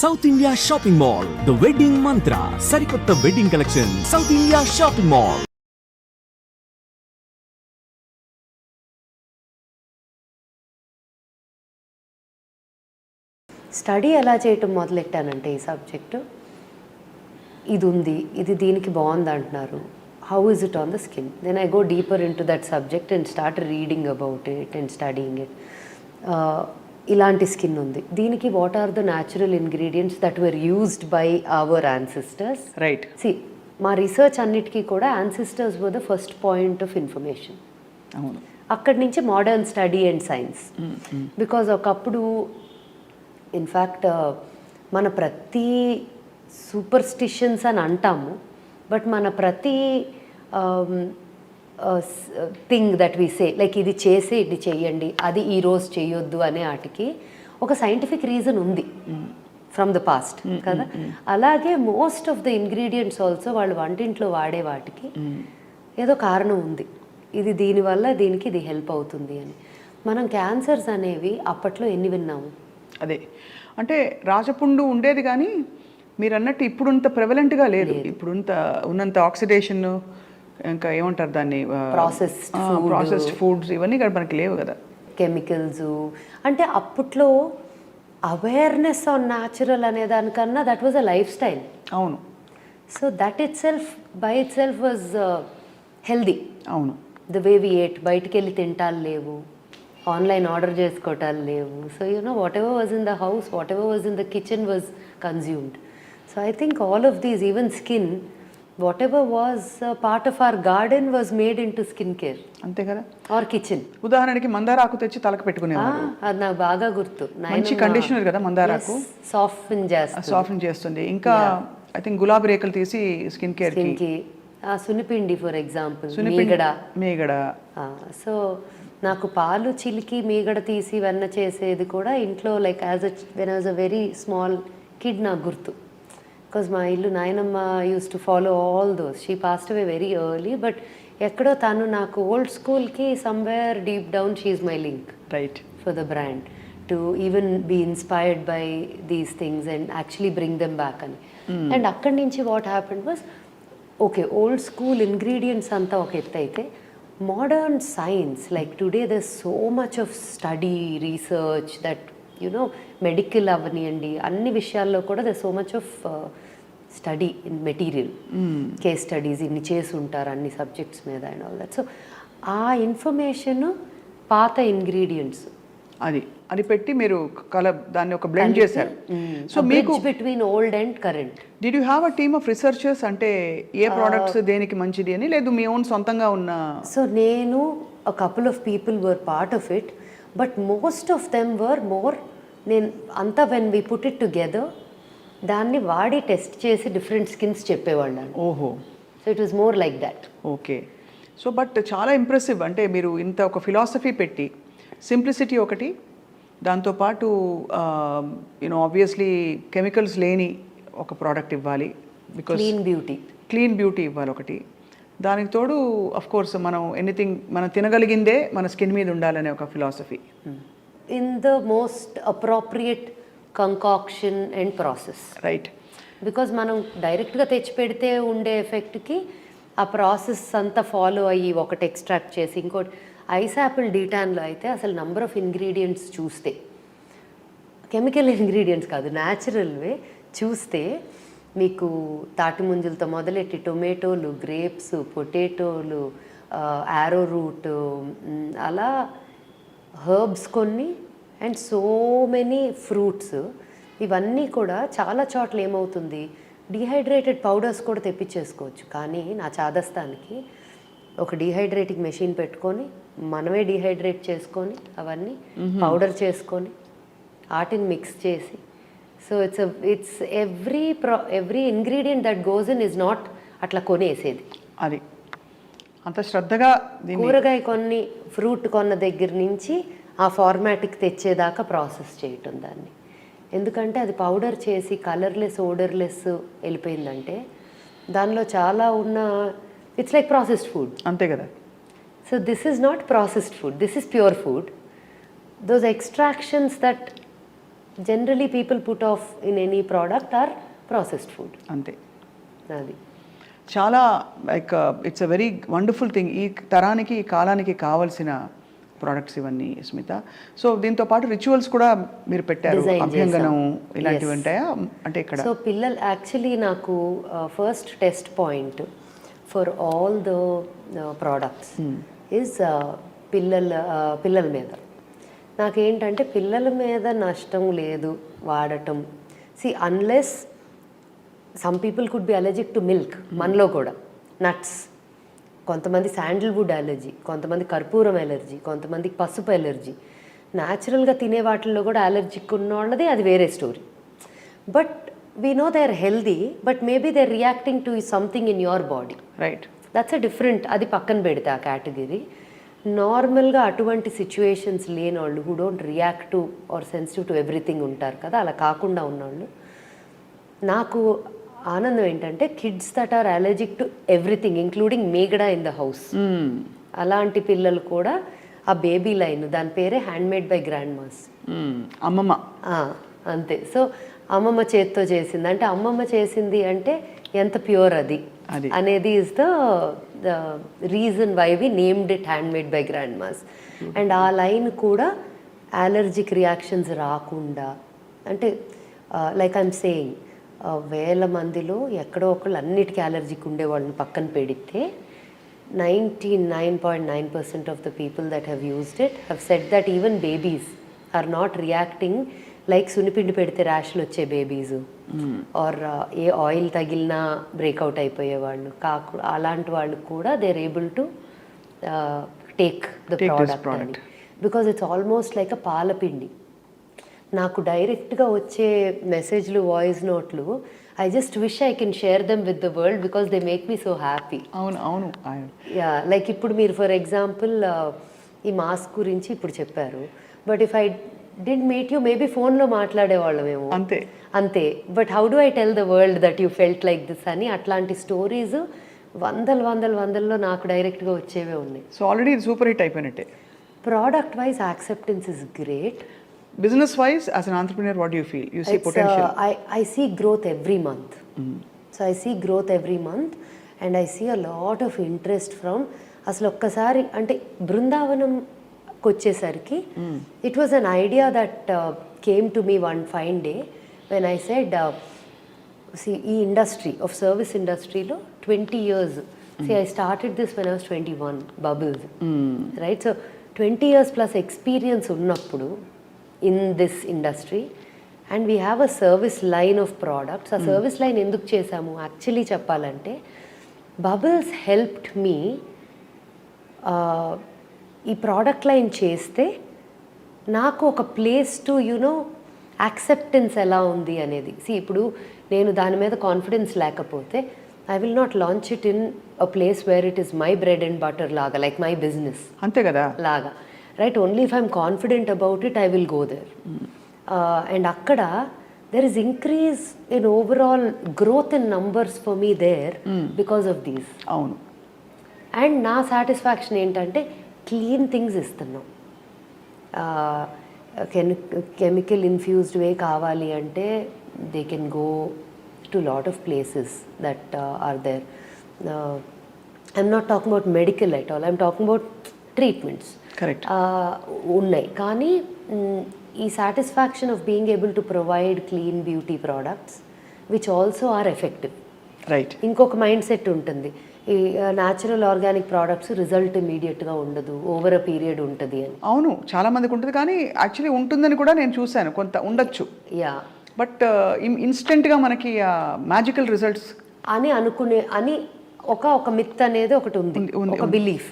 South India shopping mall the wedding Mantra సరికొత్త wedding collection South India shopping mall study ఎలా చేయటం మొదలెట్టానంటే ఈ subject ఇది ఉంది ఇది దీనికి బాగుంది అంటున్నారు. How is it on the skin then I go deeper into that subject and start reading about it and studying it ఇలాంటి స్కిన్ ఉంది. దీనికి what are the natural ingredients that were used by our ancestors right see మా research అన్నిటికీ కూడా ancestors were the first point of information అవును. అక్కడి నుంచి modern study and science because ఒకప్పుడు ఇన్ఫ్యాక్ట్ మన ప్రతి సూపర్స్టిషన్స్ అని అంటాము బట్ మన ప్రతి thing that we say like ఇది చేసి ఇది చెయ్యండి అది ఈ రోజు చేయొద్దు అనే వాటికి ఒక సైంటిఫిక్ రీజన్ ఉంది. ఫ్రమ్ ద పాస్ట్ కదా? అలాగే most of the ingredients also వాళ్ళు వంటింట్లో వాడే వాటికి ఏదో కారణం ఉంది. ఇది దీనివల్ల దీనికి ఇది హెల్ప్ అవుతుంది అని. మనం క్యాన్సర్స్ అనేవి అప్పట్లో ఎన్ని విన్నాము? అదే. అంటే రాజపుండు ఉండేది కానీ మీరు అన్నట్టు ఇప్పుడుంత ప్రెవలెంట్గా లేదు. ఇప్పుడుంత ఉన్నంత ఆక్సిడేషన్ ఇంకా ఏమంటారు దాన్ని. ప్రాసెస్డ్ ఫుడ్స్ ఇవన్నీ ఇక్కడ మనకి లేవు కదా. కెమికల్స్ అంటే అప్పట్లో అవేర్నెస్ ఆన్ న్యాచురల్ అనే దానికన్నా that was a lifestyle అవును. So that itself by itself was healthy అవును. ద వే వి ఎయిట్ బయటికి వెళ్ళి తింటాలు లేవు. ఆన్లైన్ ఆర్డర్ చేసుకోవటాలు లేవు. So you know whatever was in the house whatever was in the kitchen was consumed so I think all of these even skin whatever was part of our garden was made into skin care అంతే కదా? Are kitchen ఉదాహరణకి మందార ఆకు తెచ్చి తలకు పెట్టుకునేవారు అది నాకు బాగా గుర్తు. మంచి కండిషనర్ కదా మందారాకు? సాఫ్ట్ చేస్తుంది. సాఫ్ట్ చేస్తుంది. ఇంకా ఐ థింక్ గులాబీ రేకులు తీసి స్కిన్ కేర్కి. సునిపిండి ఫర్ ఎగ్జాంపుల్ మీగడ. మీగడ. సో నాకు పాలు చిలికి మీగడ తీసి వెన్న చేసేది కూడా ఇంట్లో like as a when was a very small kid నాకు గుర్తు. బికాజ్ మా ఇల్లు నాయనమ్మ use to follow all those she passed away very early but ఎక్కడో తను నాకు ఓల్డ్ స్కూల్కి somewhere deep down she my link right for the brand to even be inspired by these things and actually bring them back అని. And అక్కడి నుంచి what happened was okay old school ingredients అంతా ఒక ఎత్తు అయితే modern science like today the so much of study research that you know medical అవనియండి అన్ని విషయాల్లో కూడా the so much of study in material case studies ఇన్ని చేసి ఉంటారు అన్ని సబ్జెక్ట్స్ మీద అండ్ ఆల్ దట్ సో ఆ ఇన్ఫర్మేషన్ పాత ఇంగ్రీడియంట్స్ అది అది పెట్టి మీరు కల దాన్ని ఒక బ్లెండ్ చేశారు. సో మీకు between old and current did you have a team of researchers అంటే ఏ ప్రోడక్ట్స్ దేనికి మంచిది అని లేదు మీ ఓన్ సొంతంగా ఉన్న సో నేను couple of people were part of it but most of them were more నేను అంతా when we put it together దాన్ని వాడి టెస్ట్ చేసి డిఫరెంట్ స్కిన్స్ చెప్పేవాళ్ళని. ఓహో. So it was more like that okay. So but చాలా impressive అంటే మీరు ఇంత ఒక ఫిలాసఫీ పెట్టి సింప్లిసిటీ ఒకటి దాంతోపాటు యూనో ఆబ్వియస్లీ కెమికల్స్ లేని ఒక ప్రోడక్ట్ ఇవ్వాలి because clean beauty clean beauty ఇవ్వాలి ఒకటి. దానికి తోడు అఫ్ కోర్స్ మనం ఎనీథింగ్ మనం తినగలిగిందే మన స్కిన్ మీద ఉండాలనే ఒక philosophy in the most appropriate concoction and process right because మనం డైరెక్ట్గా తెచ్చి పెడితే ఉండే ఎఫెక్ట్కి ఆ ప్రాసెస్ అంతా ఫాలో అయ్యి ఒకటి ఎక్స్ట్రాక్ట్ చేసి ఇంకోటి ఐస్ యాపిల్ డీటాన్లో అయితే అసలు నంబర్ ఆఫ్ ఇంగ్రీడియంట్స్ చూస్తే కెమికల్ ఇంగ్రీడియంట్స్ కాదు న్యాచురల్వే చూస్తే మీకు తాటి ముంజలతో మొదలెట్టి టొమాటోలు గ్రేప్స్ పొటాటోలు యారో రూట్ అలా హర్బ్స్ కొన్ని అండ్ సో మెనీ ఫ్రూట్స్. ఇవన్నీ కూడా చాలా చోట్ల ఏమవుతుంది? డిహైడ్రేటెడ్ పౌడర్స్ కూడా తెప్పించేసుకోవచ్చు. కానీ నా చాదస్తానికి ఒక డిహైడ్రేటింగ్ మెషిన్ పెట్టుకొని మనమే డిహైడ్రేట్ చేసుకొని అవన్నీ పౌడర్ చేసుకొని వాటిని మిక్స్ చేసి. So it's it's every pro every ingredient that goes in is not అట్లా కొనేసేది. అది. అంత శ్రద్ధగా కూరగాయ కొన్ని ఫ్రూట్ కొన్న దగ్గర నుంచి ఆ ఫార్మాట్కి తెచ్చేదాకా ప్రాసెస్ చేయటం దాన్ని. ఎందుకంటే అది పౌడర్ చేసి కలర్లెస్ ఓడర్లెస్ వెళ్ళిపోయిందంటే దానిలో చాలా ఉన్న ఇట్స్ లైక్ ప్రాసెస్డ్ ఫుడ్ అంతే కదా. So this is not processed food this is pure food those extractions that generally people put of in any product or processed food అంతే. అది. చాలా like it's a very wonderful thing ఈ తరానికి ఈ కాలానికి కావాల్సిన ప్రోడక్ట్స్ ఇవన్నీ స్మిత. సో దీంతో పాటు రిచువల్స్ కూడా మీరు పెట్టారు. అభ్యంగనం. ఇలాంటివి. ఉంటాయా? అంటే ఇక్కడ సో పిల్లలు యాక్చువల్లీ నాకు first test point for all the products is పిల్లల uh, పిల్లల మీద. నాకేంటంటే పిల్లల మీద నష్టం లేదు వాడటం. See unless some people could be allergic to milk మనలో కూడా. నట్స్ కొంతమంది శాండిల్వుడ్ అలర్జీ కొంతమంది కర్పూరం ఎలర్జీ కొంతమందికి పసుపు ఎలర్జీ న్యాచురల్గా తినే వాటిల్లో కూడా అలర్జిక్ ఉన్న వాళ్ళది అది వేరే story but we know they are healthy but maybe they are reacting to something in your body right that's a different అది పక్కన పెడితే ఆ కేటగిరీ నార్మల్గా అటువంటి సిచ్యువేషన్స్ లేని వాళ్ళు who don't react to or sensitive to everything ఉంటారు కదా అలా కాకుండా ఉన్నవాళ్ళు నాకు ఆనందం ఏంటంటే kids that are allergic to everything including మేగడా in the house అలాంటి పిల్లలు కూడా ఆ బేబీ లైన్ దాని పేరే హ్యాండ్మేడ్ బై గ్రాండ్ మాస్ అమ్మమ్మ. అంతే. సో అమ్మమ్మ చేత్తో చేసింది. అంటే అమ్మమ్మ చేసింది అంటే ఎంత ప్యూర్ అది. అనేది is the reason why we named it handmade by grandmas and ఆ లైన్ కూడా అలర్జిక్ రియాక్షన్స్ రాకుండా అంటే లైక్ ఐమ్ సేయింగ్ వేల మందిలో ఎక్కడో ఒకళ్ళు అన్నిటికీ అలర్జిక్ ఉండే వాళ్ళని పక్కన పెడితే ninety nine point nine percent of the people that have used it have said that even babies are not reacting like సునిపిండి పెడితే ర్యాష్లు వచ్చే బేబీస్ ఆర్ ఏ ఆయిల్ తగిలినా బ్రేక్అవుట్ అయిపోయే వాళ్ళు కాకు అలాంటి వాళ్ళు కూడా they are able to take the product. Because it's almost like a పాలపిండి. నాకు డైరెక్ట్గా వచ్చే మెసేజ్లు వాయిస్ నోట్లు I just wish I can share them with the world because they make me so happy అవును అవును. యా లైక్ ఇప్పుడు మీరు for example ఈ మాస్క్ గురించి ఇప్పుడు చెప్పారు. But if I didn't meet you maybe ఫోన్లో మాట్లాడేవాళ్ళమేమో అంతే. అంతే. But how do I tell the world that you felt like this అని అట్లాంటి స్టోరీస్ వందలు వందలు వందల్లో నాకు డైరెక్ట్గా వచ్చేవే ఉన్నాయి. సో ఆల్రెడీ సూపర్ హిట్ అయిపోయినట్టే. Product wise acceptance is great business wise as an entrepreneur what you feel you see potential uh, I, I see growth every month. So I see growth every month and I see a lot of interest from అసలు ఒక్కసారి అంటే బృందావనంకి వచ్చేసరికి it was an idea that came to me one fine day when I said see ఈ industry of service ఇండస్ట్రీలో twenty years see I started this when I was twenty one bubbles right so twenty years plus experience ఉన్నప్పుడు in this industry and we have a service line of products ఆ service line ఎందుకు చేశాము? Actually చెప్పాలంటే bubbles helped me ఈ product line చేస్తే నాకు ఒక place to you know acceptance ఎలా ఉంది అనేది. సి ఇప్పుడు నేను దాని మీద కాన్ఫిడెన్స్ లేకపోతే I will not launch it in a place where it is my bread and butter లాగా లైక్ మై బిజినెస్ అంతే కదా? లాగా. Right only if I'm confident about it I will go there and Uh, అక్కడ there is increase in overall growth in numbers for me there because of these అవును. And నా satisfaction ఏంటంటే clean things ఇస్తున్నాం. కెమి chemical infused way కావాలి అంటే they can go to lot of places that are there I'm not talking about medical at all I'm talking about treatments. ఉన్నాయి. కానీ ఈ satisfaction of being able to provide clean beauty products which also are effective right ఇంకొక mind set ఉంటుంది. ఈ natural organic products result ఇమీడియట్గా ఉండదు over a period ఉంటుంది అని. అవును చాలా మందికి ఉంటుంది. కానీ యాక్చువల్లీ ఉంటుందని కూడా నేను చూశాను. కొంత ఉండొచ్చు. యా బట్ ఇన్స్టెంట్గా మనకి మ్యాజికల్ రిజల్ట్స్ అని అనుకునే అని ఒక ఒక మిత్ అనేది ఒకటి ఉంది, ఒక belief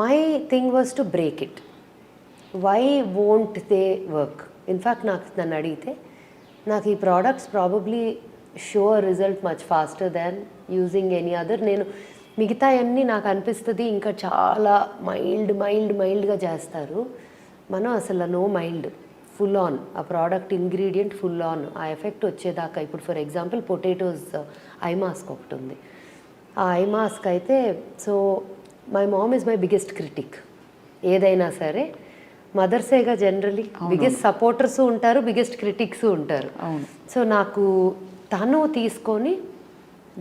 my thing was to break it why won't they work in fact నాకు నన్ను అడిగితే నాకు ఈ products probably show result much faster than using any other నేను మిగతా అన్నీ నాకు అనిపిస్తుంది ఇంకా చాలా మైల్డ్ మైల్డ్ మైల్డ్గా చేస్తారు. మనం అసలు నో మైల్డ్ ఫుల్ ఆన్ ఆ ప్రోడక్ట్ ఇంగ్రీడియంట్ ఫుల్ ఆన్ ఆ ఎఫెక్ట్ వచ్చేదాకా ఇప్పుడు for example potatoes eye mask ఒకటి ఉంది. ఆ ఐ మాస్క్ అయితే so my mom is my biggest critic ఏదైనా సరే మదర్సేగా జనరలీ బిగ్గెస్ట్ సపోర్టర్స్ ఉంటారు బిగ్గెస్ట్ క్రిటిక్స్ ఉంటారు. సో నాకు తను తీసుకొని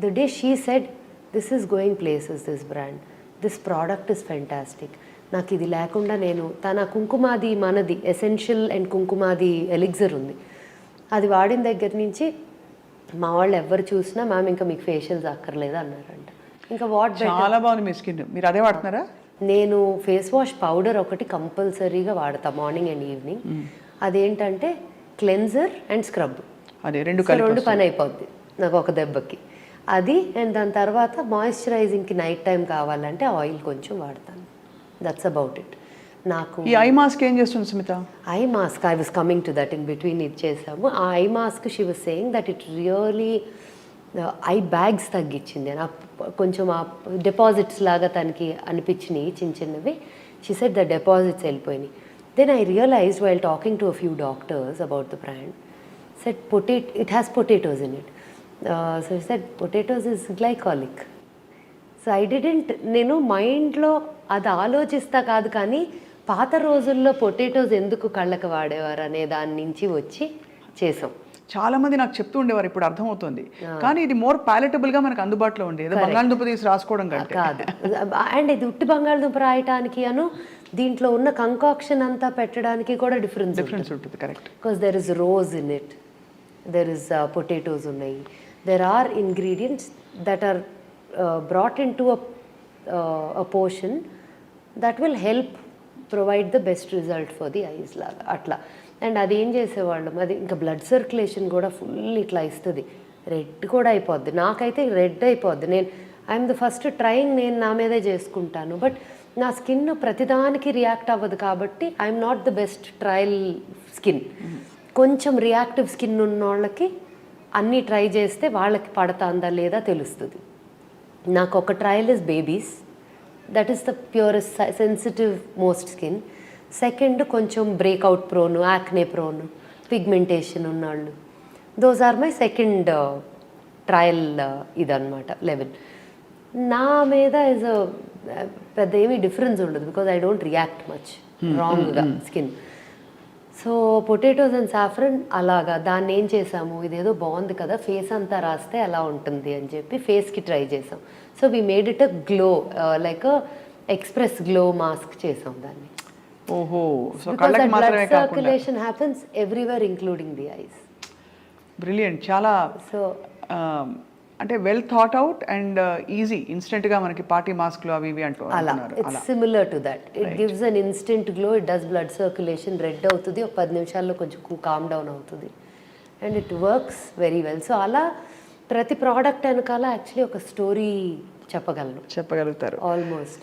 the day she said this is going places this brand this product is fantastic నాకు ఇది లేకుండా నేను తన కుంకుమాది మనది ఎసెన్షియల్ అండ్ కుంకుమాది ఎలిగ్జర్ ఉంది. అది వాడిన దగ్గర నుంచి మా వాళ్ళు ఎవరు చూసినా మ్యామ్ ఇంకా మీకు ఫేషియల్స్ అక్కర్లేదు అన్నారంట. ఇంకా వాట్ చాలా బాగుంది మీ స్కిన్. మీరు అదే వాడుతున్నారా? నేను ఫేస్ వాష్ పౌడర్ ఒకటి కంపల్సరీగా వాడతా మార్నింగ్ అండ్ ఈవినింగ్. అదేంటంటే క్లెన్జర్ అండ్ స్క్రబ్. అదే రెండు రెండు పని అయిపోద్ది నాకు ఒక దెబ్బకి. అది అండ్ దాని తర్వాత మాయిశ్చరైజింగ్కి నైట్ టైం కావాలంటే ఆయిల్ కొంచెం వాడతాను. దట్స్ అబౌట్ ఇట్ నాకు ఈ ఐ మాస్క్ ఏం చేస్తుంది Sumita? Eye mask I was coming to that in between ఇది చేసాము. ఆ eye mask she was saying that it really eye bags తగ్గించింది నా కొంచెం ఆ డిపాజిట్స్ లాగా తనకి అనిపించినాయి చిన్న చిన్నవి. షీ సెట్ ద డిపాజిట్స్ వెళ్ళిపోయినాయి. Then I realize while talking to a few doctors about the brand set potato it has potatoes in it so set potatoes is glycolic so I didn't నేను మైండ్లో అది ఆలోచిస్తా కాదు కానీ పాత రోజుల్లో పొటేటోస్ ఎందుకు కళ్ళకు వాడేవారు అనే దాని నుంచి వచ్చి చేసాం. చాలా మంది నాకు చెప్తూ ఉండేవారు ఇప్పుడు అర్థమవుతుంది. కానీ ఇది మోర్ పాలెటబుల్గా మనకు అందుబాటులో ఉంది ఏదో బంగాళదుంప తీసి రాసుకోవడం కంటే. కాదు. అండ్ ఇది ఉట్టి బంగాళదుంప రాయటానికి అను దీంట్లో ఉన్న కంకాక్షన్ అంతా పెట్టడానికి కూడా డిఫరెన్స్ డిఫరెన్స్ ఉంటుంది correct because there is rose in it there is potatoes ఉన్నాయి. There are ingredients that are brought in to a portion that will help provide the best result for the eyes లాగా అట్లా. And అది ఏం చేసేవాళ్ళం? అది ఇంకా blood circulation కూడా full ఇట్లా ఇస్తుంది. రెడ్ కూడా అయిపోద్ది. నాకైతే రెడ్ అయిపోద్ది. నేను ఐఎమ్ ద ఫస్ట్ ట్రైన్ నేను నా మీదే చేసుకుంటాను. బట్ నా స్కిన్ ప్రతిదానికి రియాక్ట్ అవ్వదు కాబట్టి I'm not the best trial skin. కొంచెం రియాక్టివ్ స్కిన్ ఉన్న వాళ్ళకి అన్నీ ట్రై చేస్తే వాళ్ళకి పడతాందా లేదా తెలుస్తుంది. నాకు ఒక trial is babies. That is the purest sensitive most skin. Second కొంచెం breakout prone acne prone pigmentation ఉన్నవాళ్ళు those are my second trial ఇదన్నమాట లెవెల్ నా మీద ఇస్ పెద్ద ఏమీ డిఫరెన్స్ ఉండదు because I don't react much రాంగ్గా skin so potatoes and saffron అలాగా దాన్ని ఏం చేసాము? ఇదేదో బాగుంది కదా ఫేస్ అంతా రాస్తే ఎలా ఉంటుంది అని చెప్పి ఫేస్కి ట్రై చేసాం. So we made it a glow like express glow mask చేసాం దాన్ని. ఓహో సో కళ్ళకి మాత్రమే circulation happens everywhere including the eyes brilliant చాలా సో ఆ, అంటే well thought out and easy ఇన్స్టెంట్గా మనకి పార్టీ మాస్క్లు అవి ఇవి అంటూ అలా. It's similar to that it gives an instant glow it does blood circulation red అవుతుంది. ఒక పది నిమిషాల్లో కొంచెం కామ్ డౌన్ అవుతుంది. And it works very well so అలా ప్రతి ప్రోడక్ట్ వెనకాల యాక్చువల్లీ ఒక స్టోరీ చెప్పగలను. చెప్పగలుగుతారు. ఆల్మోస్ట్